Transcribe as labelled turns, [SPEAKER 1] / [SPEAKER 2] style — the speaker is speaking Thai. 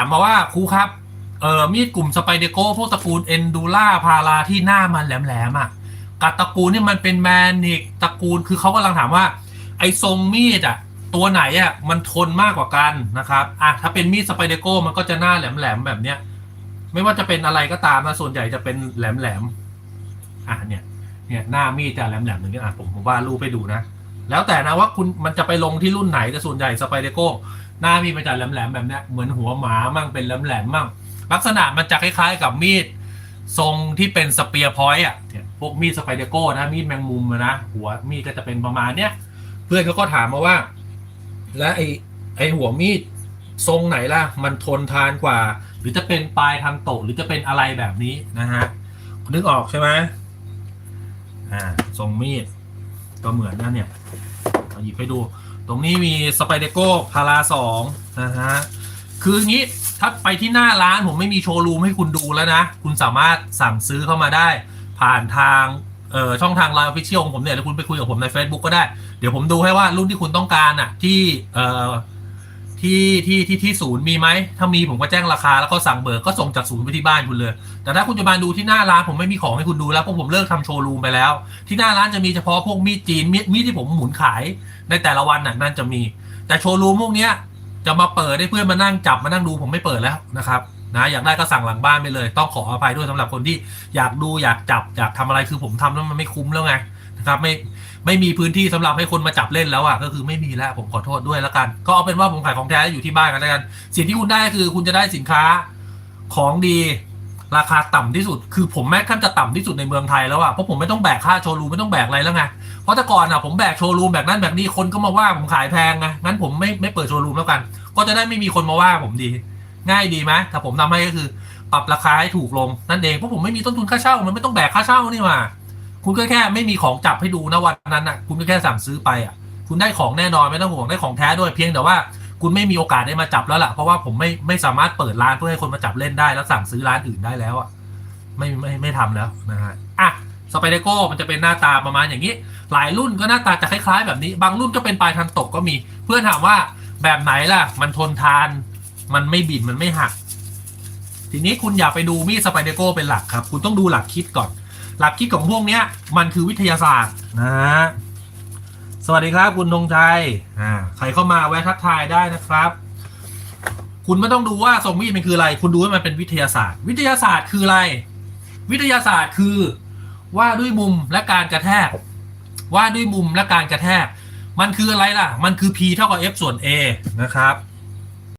[SPEAKER 1] ถามมาว่าครูครับ เอ่อมีดกลุ่มสไปเดโกพวกตระกูลเอนดูล่าพาราที่หน้ามันแหลมๆอะกับตระกูลนี่มันเป็นแมนิกตระกูลคือเขากำลังถามว่า ไอ้ทรงมีดอะ ตัวไหนอะมันทนมากกว่ากันนะครับอะถ้าเป็นมีดสไปเดโกมันก็จะหน้าแหลมๆแบบเนี้ย ไม่ว่าจะเป็นอะไรก็ตามนะส่วนใหญ่จะเป็นแหลมๆอะเนี่ย เนี่ยหน้ามีดจะแหลมๆอย่งนี้อะผมผมวาดรูปไปดูนะแล้วแต่นะว่าคุณมันจะไปลงที่รุ่นไหนแต่ส่วนใหญ่สไปเดโก หน้ามีดมันจะแหลมๆแบบเนี้ยเหมือนหัวหมามั่งเป็นแหลมๆมั่งลักษณะมันจะคล้ายๆกับมีดทรงที่เป็นสเปียร์พอยต์อะพวกมีดสไปเดโก้นะมีดแมงมุมนะหัวมีดก็จะเป็นประมาณเนี้ยเพื่อนเขาก็ถามมาว่า แล้วไอไอหัวมีดทรงไหนล่ะ มันทนทานกว่า หรือจะเป็นปลายทันโตหรือจะเป็นอะไรแบบนี้นะฮะนึกออกใช่ไหมอ่าทรงมีดก็เหมือนนั่นเนี่ยเอาหยิบให้ดู ตรงนี้มีสไปเดโก้พาราสองนะฮะ คืออย่างนี้ถ้าไปที่หน้าร้านผมไม่มีโชว์รูมให้คุณดูแล้วนะ คุณสามารถสั่งซื้อเข้ามาได้ ผ่านทางช่องทางไลน์ออฟฟิเชียลของผมเนี่ยหรือคุณไปคุยกับผมใน Facebook ก็ได้ เดี๋ยวผมดูให้ว่ารุ่นที่คุณต้องการอะที่ ที่ที่ที่ที่ศูนย์มีไหม ถ้ามีผมก็แจ้งราคาแล้วก็สั่งเบิกก็ส่งจากศูนย์ไปที่บ้านคุณเลย แต่ถ้าคุณจะมาดูที่หน้าร้านผมไม่มีของให้คุณดูแล้วเพราะผมเลิกทำโชว์รูมไปแล้ว ที่หน้าร้านจะมีเฉพาะพวกมีดจีนมีดมีดที่ผมหมุนขายในแต่ละวันน่ะนั่นจะมี แต่โชว์รูมพวกเนี้ยจะมาเปิดให้เพื่อนมานั่งจับมานั่งดูผมไม่เปิดแล้วนะครับนะอยากได้ก็สั่งหลังบ้านไปเลย ต้องขออภัยด้วยสำหรับคนที่อยากดูอยากจับอยากทำอะไรคือผมทำแล้วมันไม่คุ้มแล้วไง นะครับไม่ไม่มีพื้นที่สำหรับให้คนมาจับเล่นแล้วอะก็คือไม่มีแล้วผมขอโทษด้วยแล้วกัน ก็เอาเป็นว่าผมขายของแท้อยู่ที่บ้านกันแล้วกัน สิ่งที่คุณได้คือคุณจะได้สินค้าของดีราคาต่ำที่สุด คือผมแม้ขั้นจะต่ำที่สุดในเมืองไทยแล้วอะเพราะผมไม่ต้องแบกค่าโชว์รูมไม่ต้องแบกอะไรแล้วไงเพราะแต่ก่อนอะผมแบกโชว์รูมแบกนั่นแบกนี่คนก็มาว่าผมขายแพงไงงั้นผมไม่ไม่เปิดโชว์รูมแล้วกัน ก็จะได้ไม่มีคนมาว่าผมดี ง่ายดีไหมแต่ผมทำให้ก็คือ ปรับราคาให้ถูกลงนั่นเองเพราะผมไม่มีต้นทุนค่าเช่ามันไม่ต้องแบกค่าเช่านี่หว่า คุณก็แค่ไม่มีของจับให้ดูนะวันนั้นอะคุณก็แค่สั่งซื้อไปอะ คุณได้ของแน่นอนไม่ต้องห่วงได้ของแท้ด้วยเพียงแต่ว่าคุณไม่มีโอกาสได้มาจับแล้วล่ะ เพราะว่าผมไม่ไม่สามารถเปิดร้านเพื่อให้คนมาจับเล่นได้ แล้วสั่งซื้อร้านอื่นได้แล้วอะไม่ไม่ไม่ทำแล้วนะฮะอะสไปเดโก้มันจะเป็นหน้าตาประมาณอย่างนี้ หลายรุ่นก็หน้าตาจะคล้ายๆ แบบนี้ บางรุ่นก็เป็นปลายทันตกก็มี เพื่อนถามว่าแบบไหนล่ะ มันทนทาน มันไม่บิดมันไม่หัก ทีนี้คุณอย่าไปดูมีดสไปเดโก้เป็นหลักครับ คุณต้องดูหลักคิดก่อน หลักคิดของพวกเนี้ยมันคือวิทยาศาสตร์นะฮะสวัสดีครับ คุณธงชัยอ่าใครเข้ามาแวะทักทายได้นะครับ คุณไม่ต้องดูว่าทรงมีดมันคืออะไร คุณดูว่ามันเป็นวิทยาศาสตร์ วิทยาศาสตร์คืออะไร วิทยาศาสตร์คือว่าด้วยมุมและการกระแทก ว่าด้วยมุมและการกระแทก มันคืออะไรล่ะ มันคือ P เท่ากับ F ส่วน A นะครับ